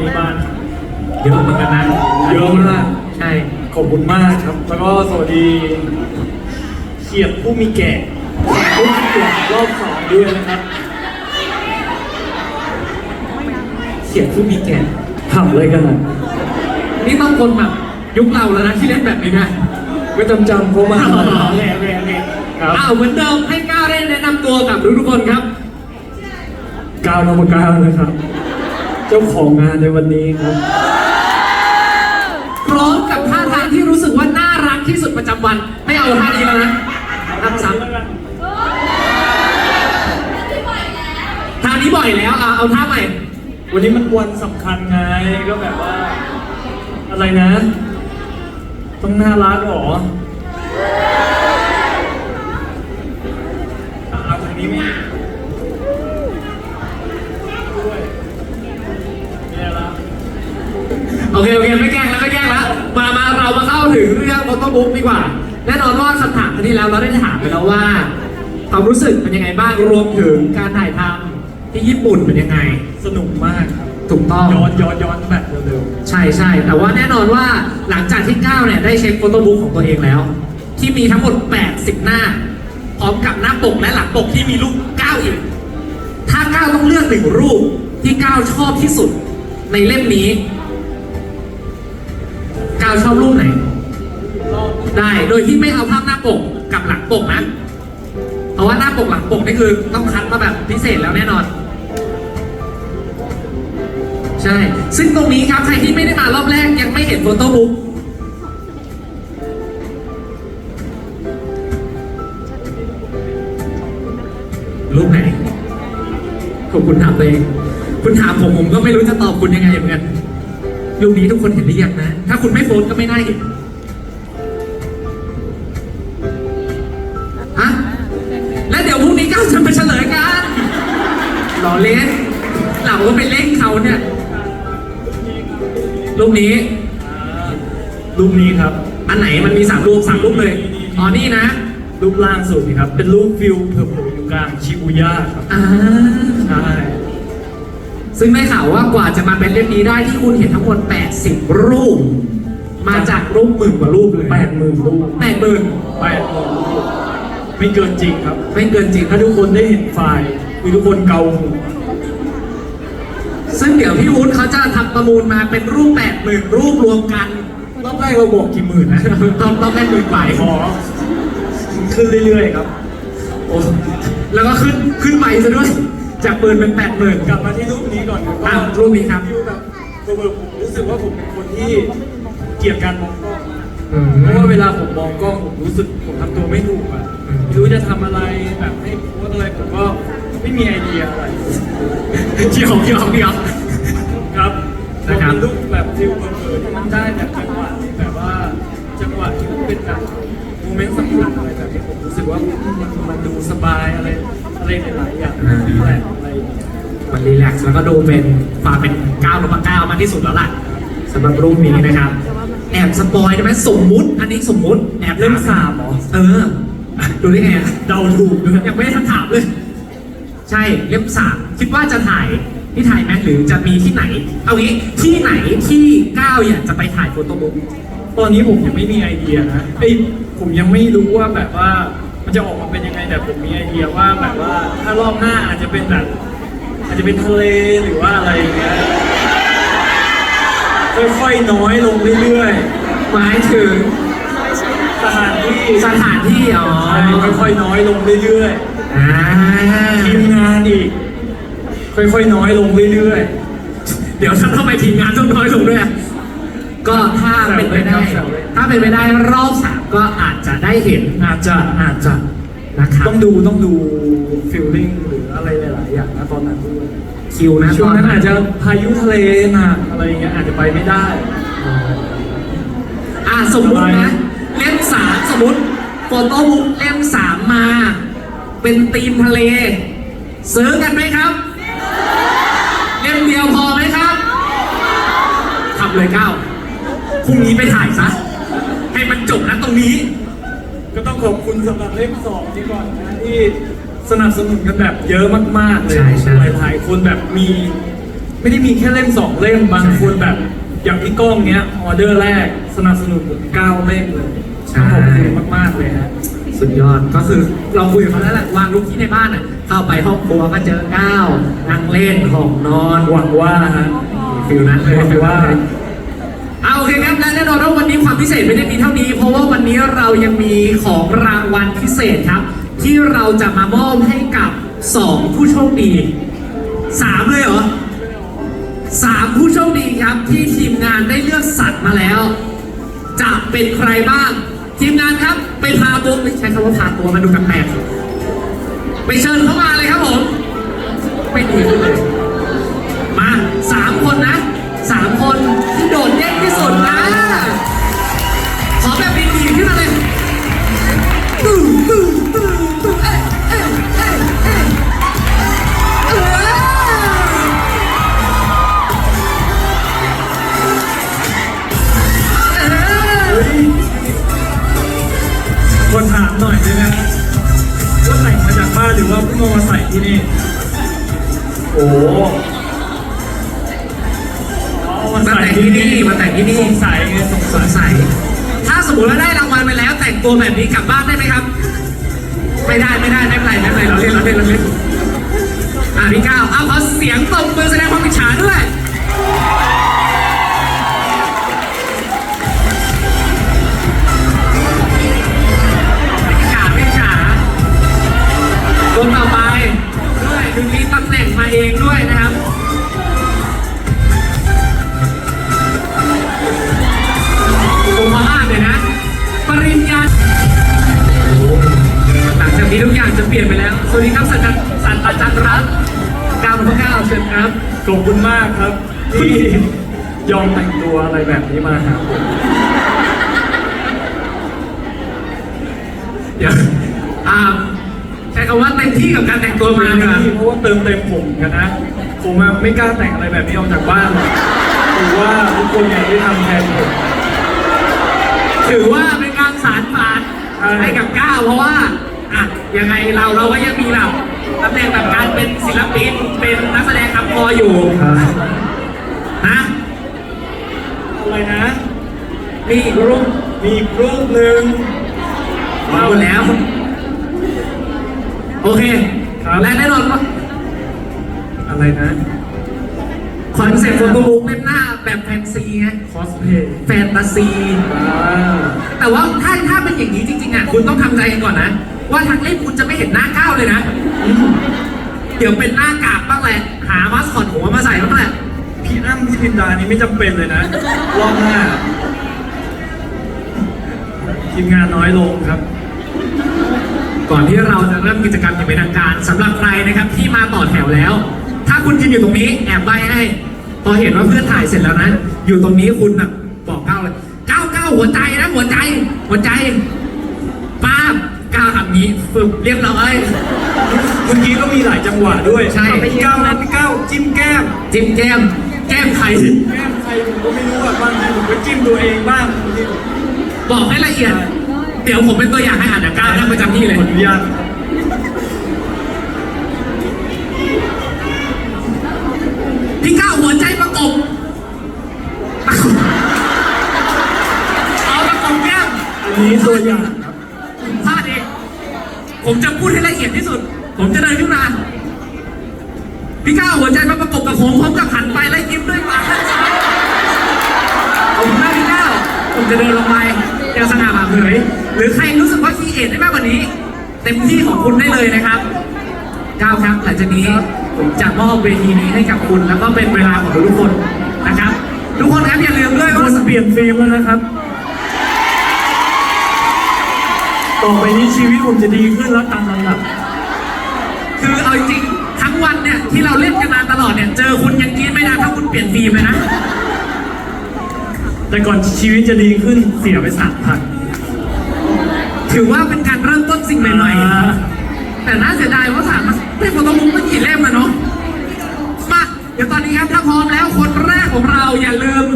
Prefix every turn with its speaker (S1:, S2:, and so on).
S1: นี้มา
S2: เยอะเหมือนกันนะ
S1: เยอะมาก
S2: ใช่
S1: ขอบคุณมากครับ แล้วก็สวัสดีเขียดผู้มีแก่ผู้มีแก่รอบสองด้วยนะครับ
S2: เขียนผู้มีแก่
S1: ทำอะไรกันอะ
S2: นี่ต้องคนแบบยุคเราแล้วนะที่เล่นแบบนี้นะ
S1: ไม่จำจำเขามา
S2: อ๋อ
S1: โอเคโอเคโอเคครับ
S2: อ้าวเหมือนเดิมให้ก้าวได้แนะนำตัวกับทุกๆคนครับ
S1: ก้าวนพก้าวนะครับ เจ้าของงานในวันนี้ครับ
S2: พร้อมกับท่าทางที่รู้สึกว่าน่ารักที่สุดประจำวัน ไม่เอาท่านี้แล้วนะทำซ้ำท่านี้บ่อยแล้วเอาเอาท่าใหม่
S1: วันนี้มันวันสำคัญไงก็แบบว่า อะไรนะ ต้องน่ารักเหรอเอาทางนี้ไหมด้วยเนี่ยละ
S2: โอเคโอเคไม่แกล้งแล้วไม่แกล้งแล้วมามาเรามาเข้าถึงเรื่องโฟโต้บุ๊กดีกว่าแน่นอนว่าคำถามที่แล้วเราได้ถามไปแล้วว่า ความรู้สึกเป็นยังไงบ้างรวมถึงการถ่ายทำที่ญี่ปุ่นเป็นยังไง
S1: สนุกมากครับ
S2: ถูกต้อง
S1: ย้อนย้อนย้อนแบบเร็ว
S2: ใช่ใช่แต่ว่าแน่นอนว่าหลังจากที่ก้าวเนี่ยได้เช็คโฟโต้บุ๊กของตัวเองแล้ว ที่มีทั้งหมด 80 หน้าพร้อมกับหน้าปกและหลังปกที่มีรูปก้าวอีก ถ้าก้าวต้องเลือกหนึ่งรูปที่ก้าวชอบที่สุดในเล่มนี้ก้าวชอบรูปไหน ได้โดยที่ไม่เอาภาพหน้าปกกับหลังปกนะเพราะว่าหน้าปกหลังปกนี่คือต้องคัดมาแบบพิเศษแล้วแน่นอน ใช่ ซึ่งตรงนี้ครับใครที่ไม่ได้มารอบแรกยังไม่เห็นโฟโต้บุ๊กรูปไหนผมคุณถามตัวเอง คุณถามผมผมก็ไม่รู้จะตอบคุณยังไงเหมือนกัน รูปนี้ทุกคนเห็นหรือยังนะ ถ้าคุณไม่โฟนก็ไม่น่าเห็นฮะแล้วเดี๋ยวพรุ่งนี้ก็จะมาเฉลยกันหล่อเล่นเราก็ไปเล่นเขาเนี่ยรูปนี้
S1: รูปนี้ครับ
S2: อันไหนมันมีสามรูปสามรูปเลยอ๋อนี่นะ
S1: รูปล่างสุดนี่ครับ เป็นรูปฟิลเผลอๆอยู่กลางชิบูย่าครับ
S2: อ่า
S1: ใช่
S2: ซึ่งได้ข่าวว่ากว่าจะมาเป็นเล่มนี้ได้ที่คุณเห็นทั้งหมด 80 รูป มาจากรูปหมื่นกว่ารูปเลย
S1: แปดหมื่นรูป
S2: แปดหมื่น
S1: แปดหมื่นรูปไม่เกินจริงครับ
S2: ไม่เกินจริง
S1: ถ้าทุกคนได้เห็นไฟล์คือทุกคนเกาหัว
S2: ซึ่งเดี๋ยวพี่วุฒิเขาจะทำประมูลมาเป็นรูป80,000รูปรวมกัน
S1: รอบแรกเราบอกกี่หมื่นนะ
S2: ต้องต้องได้หมื่นกว่า
S1: ขอขึ้นเรื่อยๆครับโอ้
S2: แล้วก็ขึ้นขึ้นไปซะด้วย จากหมื่นเป็นแปดหมื่น
S1: กลับมาที่รูปนี้ก่อนครับ
S2: อะรูปนี้ครับ
S1: ฟิลแบบเผลอๆผมรู้สึกว่าผมเป็นคนที่เกลียดการมองกล้อง
S2: อืม
S1: เพราะว่าเวลาผมมองกล้องผมรู้สึกผมทำตัวไม่ถูกอะ
S2: อืม
S1: ไม่รู้จะทำอะไรแบบให้โพสอะไรผมก็ไม่มีไอเดียอะไร
S2: เที่ยวเที่ยวเที่ยว
S1: ครับ
S2: นะครับ
S1: ผมเป็นลูกแบบฟิลเผลอๆที่มันได้แบบจังหวะที่แบบว่าจังหวะที่มันเป็นแบบโมเมนต์สำคัญ อะไรแบบนี้ผมรู้สึกว่ามันมันดูสบายอะไรอะไรหลายๆอย่างดีแหละอะไรอย่างเงี้ย
S2: มันรีแลกซ์แล้วก็ดูเป็นความเป็นก้าวนพก้าวมากที่สุดแล้วล่ะสำหรับรูปนี้นะครับ แอบสปอยได้ไหมสมมุติ อันนี้สมมุติแอบ
S1: เล่มสามเหรอ
S2: เออ ดูได้ไงอะ
S1: เดาถูกด้วย
S2: ยังไม่ได้ทันถามเลย ใช่เล่มสามคิดว่าจะถ่ายที่ถ่ายไหมหรือจะมีที่ไหน เอางี้ที่ไหนที่ก้าวอยากจะไปถ่ายโฟโต้บุ๊ก
S1: ตอนนี้ผมยังไม่มีไอเดียนะไอย ผมยังไม่รู้ว่าแบบว่ามันจะออกมาเป็นยังไงแต่ผมมีไอเดียว่าแบบว่าถ้ารอบหน้าอาจจะเป็นแบบอาจจะเป็นทะเลหรือว่าอะไรอย่างเงี้ยค่อยๆน้อยลงเรื่อย
S2: หมายถึง
S1: ๆสถานที่
S2: สถานที่อ๋อ
S1: ใช่ค่อยๆน้อยลงเรื่อย
S2: อ่า
S1: ๆทีมงานอีก ค่อยๆน้อยลงเรื่อย
S2: เดี๋ยวถ้าทำไมทีมงานต้องน้อยลงด้วยอะก็ถ้าเป็นไปได้ ถ้าเป็นไปได้รอบสาม ก็อาจจะได้เห็น
S1: ๆอาจจะอาจจะ
S2: นะครับ
S1: ต้องดูต้องดูฟิลลิ่งหรืออะไรหลาย ๆ อย่างนะตอนนั้นด้วย
S2: คิวนะ
S1: ช่วงนั้นอาจจะพายุทะเลหนักอะไรอย่างเงี้ยอาจจะไปไม่ได้
S2: อ่าสมมุตินะเล่มสามสมมติโฟโต้บุ๊กเล่มสามมา เป็นธีมทะเล ซื้อกันไหมครับเล่มเดียวพอไหมครับทำเลยก้าวพรุ่งนี้ไปถ่ายซะให้มันจบ นะตรงนี้
S1: ก็ต้องขอบคุณสำหรับเล่มสองที่ก่อนนะที่สนับสนุนกันแบบเยอะมากๆเลย
S2: ใช่ใช่
S1: หลายๆคนแบบมีไม่ไม่ได้มีแค่เล่มสองเล่มบางคนแบบ อย่างพี่ก้องเนี้ยออเดอร์แรกสนับสนุนผมเก้าเล่มเลย
S2: ใช่
S1: ขอบคุณมากๆเลยฮะ
S2: สุดยอดก็คือเราคุยกับเขาแล้วแหละวางลูกที่ในบ้านอะเข้าไปห้องครัวก็เจอก้าวนั่งเล่นห้องนอน
S1: หวังว่าฮะ
S2: ฟิลนั้นเลย
S1: หวัง
S2: ฟิล
S1: ว่า
S2: นั้นเลยเอาโอเคครับและแน่นอนว่าวันนี้ความพิเศษไม่ได้มีเท่านี้ เพราะว่าวันนี้เรายังมีของรางวัลพิเศษครับ ที่เราจะมามอบให้กับสองผู้โชคดีสามเลยเหรอสามผู้โชคดีครับ ที่ทีมงานได้เลือกสรรมาแล้ว จะเป็นใครบ้าง ทีมงานครับ ไปพาตัวไม่ใช้คำว่าพาตัวมาดูกันแปลกไปเชิญเข้ามาเลยครับผมไม่ดีเลยมาสามคนนะสามคน ดดเด่นที่สุดนะ ขอแบบดีๆขึ้นมาเลยตึ้งตึ้งตึ้งตึ้งเอ้ยเอ้ยเอ้ยเอ้ยเอ้ยเอ้ย
S1: คนถามหน่อยได้ไหมว่าแต่งมาจากบ้านหรือว่าเพิ่งเอามาใส่ที่นี่ โอ้เอา
S2: มาแต่งที่นี่มาแต่งที่นี่
S1: สงสัยไงสง
S2: ส
S1: สัย
S2: งสัย ถ้าสมมติว่าได้รางวัลไปแล้ว แต่งตัวแบบนี้กลับบ้านได้ไหมครับ ไม่ได้ไม่ได้ไม่เป็นไรไม่เป็นไรเราเล่นเราเล่นเราเล่นอะพี่ก้าวเอาขอเสียงตบมือแสดงความอิจฉาด้วยไม่อิจฉาไม่อิจฉาคนต่อไปด้วยดูมีตำแหน่งมาเองด้วยนะครับ วสวัสดีครับสันตัสันตจันทร์รัตน์ก้าวพระเก้าเชิญครับ
S1: ขอบคุณมากครับที่ยอมแต่งตัวอะไรแบบนี้มาหาผม
S2: เดี๋ยวอ่าใช้คำว่าเต็มที่กับการแต่งตัวมาดีกว่า
S1: เพราะว่าเติมเต็มผมกันนะ ผมอะไม่กล้าแต่งอะไรแบบนี้ออกจากบ้านหรอกถือว่าทุกคนอยากได้ทำแทนผม
S2: ถือว่าเป็นการสารฝัน
S1: ใช่
S2: ให้กับก้าวเพราะว่า อะยังไงเราเราก็ยังมีแบบตำแหน่งแบบการเป็นศิลปินเป็นนักแสดงคำพออยู่นะ
S1: อะไรนะ
S2: มีอีกรูป
S1: มีอีกรูปหนึ่ง
S2: มาหมดแล้ว โอเค
S1: ครับ
S2: และแน่นอนว่า
S1: อะไรนะ
S2: คอนเซ็ปต์โฟโต้บุ๊กเล่มหน้าแบบแฟนซีไง
S1: คอสเพย์
S2: แฟนตาซี แต่ว่าถ้าถ้าเป็นอย่างนี้จริงๆอะคุณต้องทำใจกันก่อนนะ ว่าทางเล่มคุณจะไม่เห็นหน้าก้าวเลยนะอืมเดี๋ยวเป็นหน้ากากบ้างแหละ หามาสคอตหัวมาใส่บ้างแหละ
S1: พี่อ้ำพี่ลินดานี่ไม่จำเป็นเลยนะ รอบหน้าทีมงานน้อยลงครับ
S2: ก่อนที่เราจะเริ่มกิจกรรมอย่างเป็นทางการสำหรับใครนะครับที่มาต่อแถวแล้ว ถ้าคุณยืนอยู่ตรงนี้แอบใบให้พอเห็นว่าเพื่อนถ่ายเสร็จแล้วนะอยู่ตรงนี้คุณนะบอกก้าวเลยก้าวก้าวหัวใจนะหัวใจ หัวใจป้าบก้าวทำนี้ฝึกเรียบร้อย
S1: เมื่อกี้ก็มีหลายจังหวะด้วย
S2: ใช่
S1: พี่ก้าวนะพี่ก้าวจิ้มแก้ม
S2: จิ้มแก้ม แก้มใคร
S1: แก้มใครผมก็ไม่รู้อะบางทีผมก็จิ้มตัวเองบ้างบางทีผม
S2: บอกให้ละเอียด เดี๋ยวผมเป็นตัวอย่างให้อ่านเดี๋ยวก้าวนั่งประจำที่เลย
S1: ขออนุญาต
S2: พี่ก้าวหัวใจประกบประกบเอาประกบแก้ม
S1: อันนี้ตัวอย่างครับ
S2: พลาดเอง ผมจะพูดให้ละเอียดที่สุด ผมจะเดินขึ้นมาพี่ก้าวหัวใจมาประกบกับผมพร้อมกับหันไปแล้วยิ้มด้วยปากด้านซ้ายขอบคุณมากพี่ก้าวผมจะเดินลงไปยังสง่าผ่าเผย หรือใครรู้สึกว่าคีเอทได้มากกว่านี้ เต็มที่ของคุณได้เลยนะครับก้าวครับหลังจากนี้ผมจะมอบเวทีนี้ให้กับคุณ แล้วก็เป็นเวลาของทุกคนนะครับ ทุกคนครับอย่าลืมด้วยว่า
S1: เปลี่ยนฟิล์มแล้วนะครับ ต่อไปนี้ชีวิตผมจะดีขึ้นแล้วตามลำดับ
S2: คือเอาจริงทั้งวันเนี่ยที่เราเล่นกันมาตลอดเนี่ยเจอคุณยังกินไม่ได้ถ้าคุณเปลี่ยนฟิล์มเลยนะ
S1: แต่ก่อนชีวิตจะดีขึ้นเสียไปสามพัน
S2: ถือว่าเป็นการเริ่มต้นสิ่งใหม่ๆแต่น่าเสียดายว่าถามมาไม่คนต้องมุกไม่กี่เล่มอะเนาะมาเดี๋ยวตอนนี้ครับถ้าพร้อมแล้วคนแรกของเราอย่าลืม